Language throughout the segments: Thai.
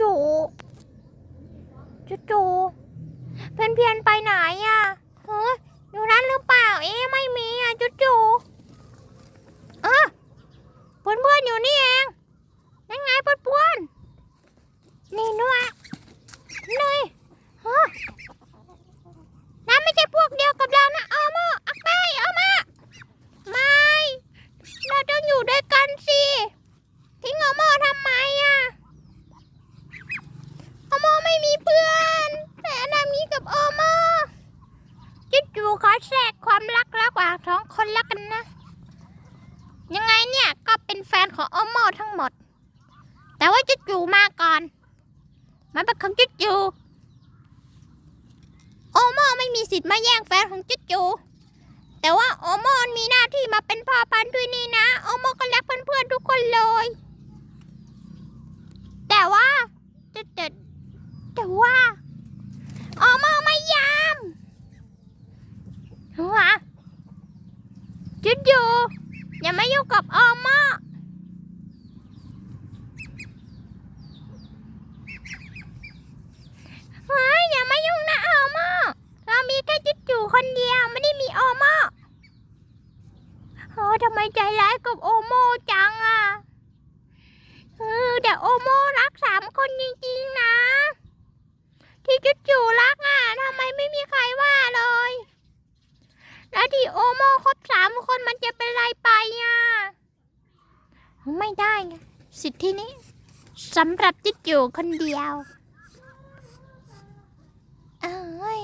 จูจูจูเพื่อนเพียนไปไหนอะเฮ้ยอยู่นั้นหรือเปล่า เอ๊ไม่มีอะจูจูเออเพื่อนเพื่อนอยู่นี่เองนั่นไงเพื่อนเพื่อนนี่นัวนี่ฮะนั่นไม่ใช่พวกเดียวกับเรานะเอามาอักไปเอามาไม่ เราต้องอยู่ด้วยกันสิทิ้งเอาโมทำไมอะเอาโมไม่มีเพื่อน แต่อันนามีกับ โอโมจิจูขอแทรกความรักระหว่างสองคนล้วกันนะ ยังไงเนี่ยก็เป็นแฟนของโอโมทั้งหมด แต่ว่าจิจูมาก่อน มันเป็นของจิจูโอโมไม่มีสิทธิ์มาแย่งแฟนของจิจูแต่ว่าโอโมนมีหน้าที่มาเป็นพ่อพันธุ์ด้วยนี่นะ โอโมก็รักเพื่อนๆทุกคนเลย แต่ว่าแต่แต่แต่ว่าโอโมไม่ยอมหัว จุดอยู่ อย่ามายุ่งกับโอโมเฮ้ยอย่ามายุ่งนะโอโมเรามีแค่จุดจู่คนเดียวไม่ได้มีโอโมโอ้ทำไมใจร้ายกับโอโมจังอะเออแต่โอโมรักสามคนจริงๆนะ ที่จุดจู่รักอะทำไมไม่มีใครว่าเลย แล้วที่โอโมครบสามคนมันจะเป็นไรไปอะ ไม่ได้ สิทธินี้สำหรับจุดจู่คนเดียวเอ้ย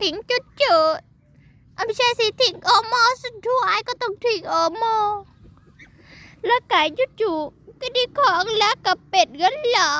ถึงจุดจุดอไม่ใช่สิถึงโอโมสุดท้ายก็ต้องถึงโอโม แล้วไก่จุดจุก็ได้ของแล้วกับเป็ดกันเหรอ